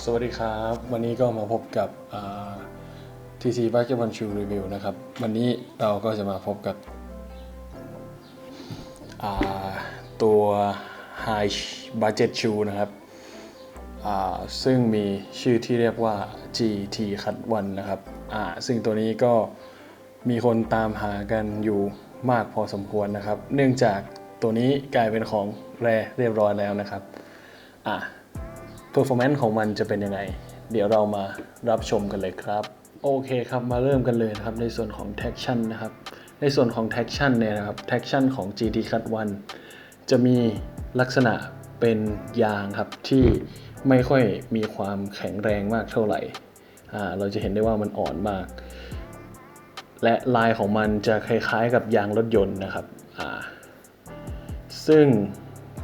สวัสดีครับ วันนี้ก็มาพบกับ TC Basketball Shoe Review นะครับ วันนี้เราก็จะมาพบกับตัว High Budget Shoe นะครับ ซึ่งมีชื่อที่เรียกว่า GT Cut One นะครับ ซึ่งตัวนี้ก็มีคนตามหากันอยู่มากพอสมควรนะครับ เนื่องจากตัวนี้กลายเป็นของแรเรียบร้อยแล้วนะครับ อ่า performance ของมันจะเป็นยังไง เดี๋ยวเรามารับชมกันเลยครับ โอเคครับมาเริ่มกันเลยนะครับ ในส่วนของ traction นะครับ ในส่วนของ traction เนี่ยนะครับ traction ของ GT Cut 1 จะมีลักษณะเป็นยางครับที่ไม่ค่อยมีความแข็งแรงมากเท่าไหร่ เราจะเห็นได้ว่ามันอ่อนมาก และลายของมันจะคล้ายๆกับยางรถยนต์นะครับ ซึ่ง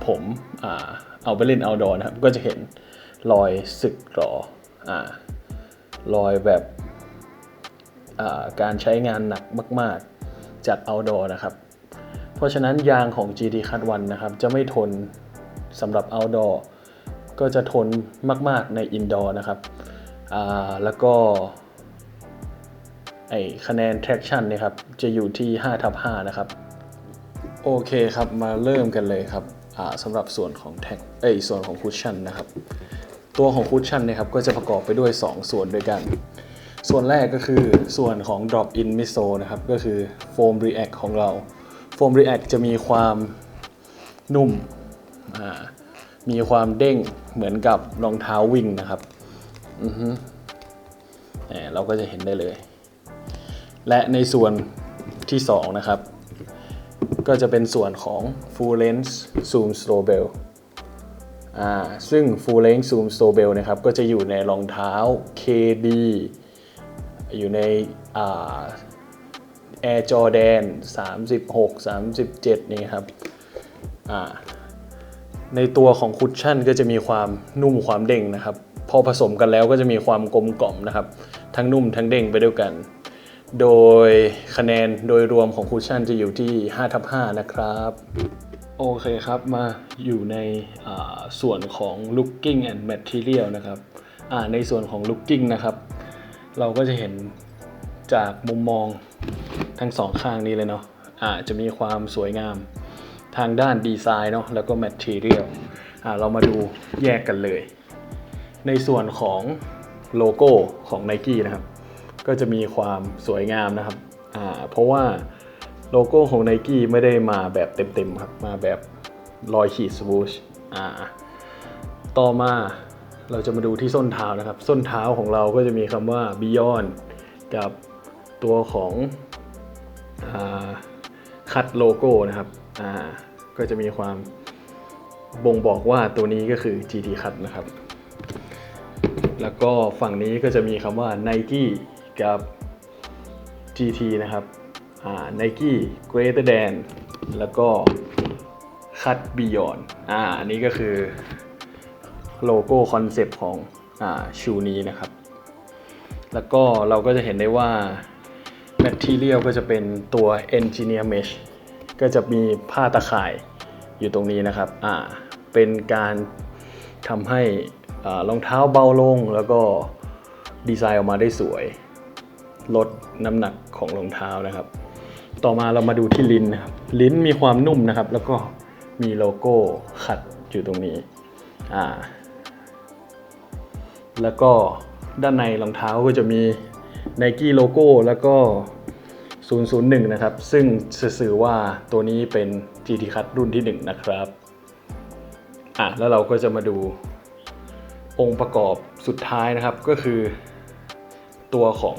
ผมอเอาไปเล่นเอาดอนะครับ ก็จะเห็น รอยสึกหรออ่ารอยแบบการใช้งานหนักมาก ๆ จากเอาดอนะครับ เพราะฉะนั้นยางของ GT Cut 1นะครับ จะไม่ทนสำหรับ outdoor ก็จะทนมาก ๆ ใน indoor นะครับแล้วก็ไอคะแนน traction เนี่ยครับ จะอยู่ที่ 5 ทับ 5 นะครับ โอเคครับ มาเริ่มกันเลยครับสำหรับส่วนของแท็กเอ้ยส่วนของคุชชั่นนะครับ ตัวของคุชชั่นนะครับก็จะประกอบไปด้วย 2 ส่วนด้วยกัน ส่วนแรกก็คือส่วนของ drop in midsole นะครับก็คือ foam react ของเรา foam react จะมีความนุ่ม มีความเด้งเหมือนกับรองเท้าวิ่งนะครับอือฮึเราก็จะเห็นได้เลย และในส่วนที่2นะครับ ก็จะเป็นส่วนของ full length zoom slow bell ซึ่ง full length zoom Sobel นะครับก็จะอยู่ในรองเท้า KD อยู่ในอ่า Air Jordan 36 37 นี่ครับในตัวของคุชชั่นก็จะมีความนุ่มความเด้งนะครับ พอผสมกันแล้วก็จะมีความกลมกล่อมนะครับ ทั้งนุ่มทั้งเด้งไปด้วยกัน โดยคะแนนโดยรวมของคุชชั่นจะอยู่ที่5ทับ5นะครับ โอเคครับมาอยู่ในส่วนของ looking and material นะครับในส่วนของ looking นะครับ เราก็จะเห็นจากมุมมองทั้งสองข้างนี้เลยเนาะอาจะมีความสวยงามทางด้านดีไซน์เนาะแล้วก็ material เรามาดูแยกกันเลย ในส่วนของโลโก้ของ Nike นะครับ ก็จะมีความสวยงามนะครับเพราะว่า โลโก้ของ Nike ไม่ได้มาแบบเต็มๆครับ มาแบบรอยขีดสวูชอ่าต่อมาเราจะมาดูที่ส้นเท้านะครับ ส้นเท้าของเราก็จะมีคำว่า Beyond กับตัวของคัดโลโก้นะครับอ่าก็จะมีความบ่งบอกว่าตัวนี้ก็คือ GT Cut นะครับ แล้วก็ฝั่งนี้ก็จะมีคำว่า Nike กับ GT นะครับ อ่า Nike Greater Than แล้วก็ Cut Beyond อ่าอันนี้ก็คือโลโก้คอนเซปต์ของอ่าชูนี้นะครับ แล้วก็เราก็จะเห็นได้ว่า Material ก็จะเป็นตัว Engineer Mesh ก็จะมีผ้าตะข่ายอยู่ตรงนี้นะครับอ่าเป็นการทำให้รองเท้าเบาลง แล้วก็ดีไซน์ออกมาได้สวย ลดน้ำหนักของรองเท้านะครับ ต่อมาเรามาดูที่ลิ้นนะครับ ลิ้นมีความนุ่มนะครับ แล้วก็มีโลโก้ขัดอยู่ตรงนี้อ่าแล้วก็ด้านในรองเท้าก็จะมี Nike โลโก้แล้วก็ 001 นะครับ ซึ่งสื่อว่าตัวนี้เป็น GT Cut รุ่นที่ 1 นะครับอะแล้วเราก็จะมาดูองค์ประกอบสุดท้ายนะครับก็คือตัวของ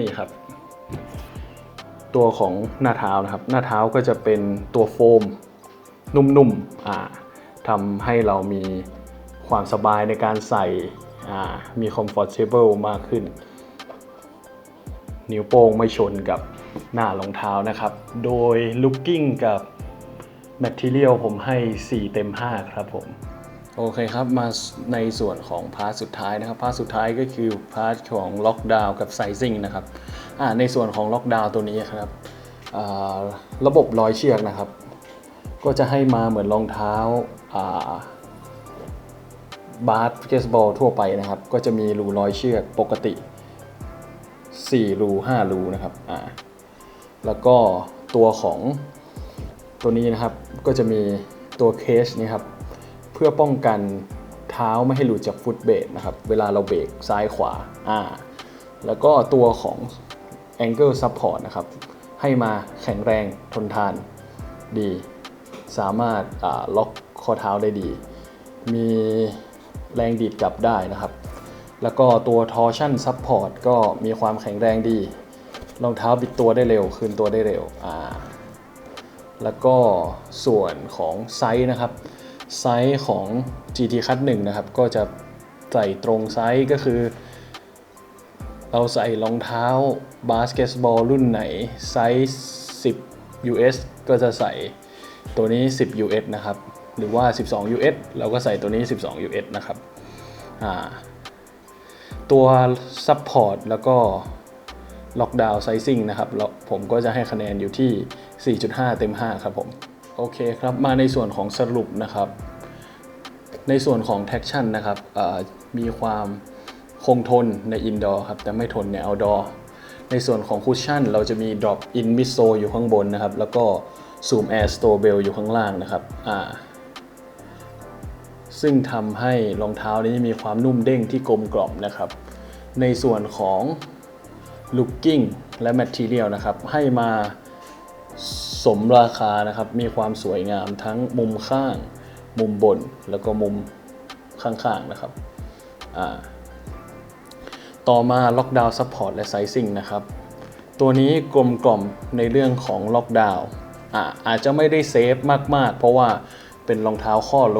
นี่ครับ ตัวของหน้าเท้านะครับ หน้าเท้าก็จะเป็นตัวโฟมนุ่มๆอ่าทำให้เรามีความสบายในการใส่อ่ามี comfortable มากขึ้น นิ้วโป้งไม่ชนกับหน้ารองเท้านะครับ โดย looking กับ material ผมให้ 4 เต็ม 5 ครับผม โอเคครับมาในส่วนของพาร์ทสุดท้ายนะครับพาร์ทสุดท้ายก็คือพาร์ทของล็อกดาวน์กับไซซิ่งนะครับในส่วนของล็อกดาวน์ตัวนี้ครับระบบร้อยเชือกนะครับ ก็จะให้มาเหมือนรองเท้าอ่าบาสเกสบอลทั่วไปนะครับ ก็จะมีรูร้อยเชือกปกติ4รู5รูนะครับอ่าแล้วก็ตัวของตัวนี้นะครับก็จะมีตัวเคสนี่ครับ เพื่อป้องกันเท้าไม่ให้หลุดจากฟุตเบรกนะครับ เวลาเราเบรกซ้ายขวาอ่าแล้วก็ตัวของ Angle Support นะครับ ให้มาแข็งแรงทนทานดี สามารถล็อกข้อเท้าได้ดี มีแรงดีดกลับได้นะครับ แล้วก็ตัว Torsion Support ก็มีความแข็งแรงดี รองเท้าบิดตัวได้เร็ว คืนตัวได้เร็วอ่าแล้วก็ส่วนของไซส์นะครับ ไซส์ของ GT Cut 1นะครับ ก็จะใส่ตรงไซส์ก็คือ เราใส่รองเท้าบาสเกตบอลรุ่นไหน ไซส์ 10 US ก็จะใส่ตัวนี้ 10 US นะครับ หรือว่า 12 US เราก็ใส่ตัวนี้ 12 US นะครับตัว Support แล้วก็ล็อกดาวน์ไซซิ่งนะครับแล้วผมก็จะให้คะแนนอยู่ที่ 4.5 เต็ม 5 ครับผม โอเคครับมาในส่วนของสรุปนะครับ ในส่วนของ traction นะครับมีความคงทนใน indoor ครับแต่ไม่ทนใน outdoor ในส่วนของ cushion เราจะมี drop in midsole อยู่ข้างบนนะครับ แล้วก็ zoom air store bell อยู่ข้างล่างนะครับอ่าซึ่งทำให้รองเท้านี้มีความนุ่มเด้งที่กลมกล่อมนะครับ ในส่วนของ looking และ material นะครับให้มา สมราคานะครับ มีความสวยงามทั้งมุมข้าง มุมบน แล้วก็มุมข้างๆนะครับ ต่อมา lockdown support และ sizing นะครับ ตัวนี้กลมกล่อมในเรื่องของ lockdown อ่าอาจจะไม่ได้เซฟมากๆ เพราะว่าเป็นรองเท้าข้อโล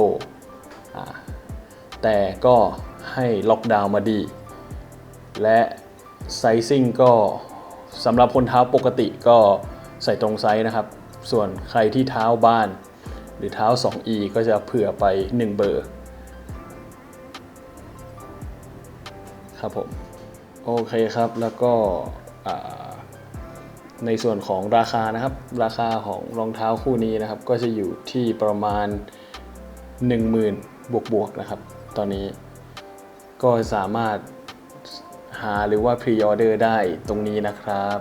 แต่ก็ให้ล็อกดาวน์มาดี และไซซิ่งก็สำหรับคนเท้าปกติก็ ใส่ตรงไซส์นะครับ ส่วนใครที่เท้าบ้าน หรือเท้า 2E ก็จะเผื่อไป 1 เบอร์ครับผมโอเคครับแล้วก็ในส่วนของราคานะครับ ราคาของรองเท้าคู่นี้นะครับ ก็จะอยู่ที่ประมาณ 10,000 บวกบวกนะครับ ตอนนี้ก็สามารถหาหรือว่าพรีออเดอร์ได้ตรงนี้นะครับ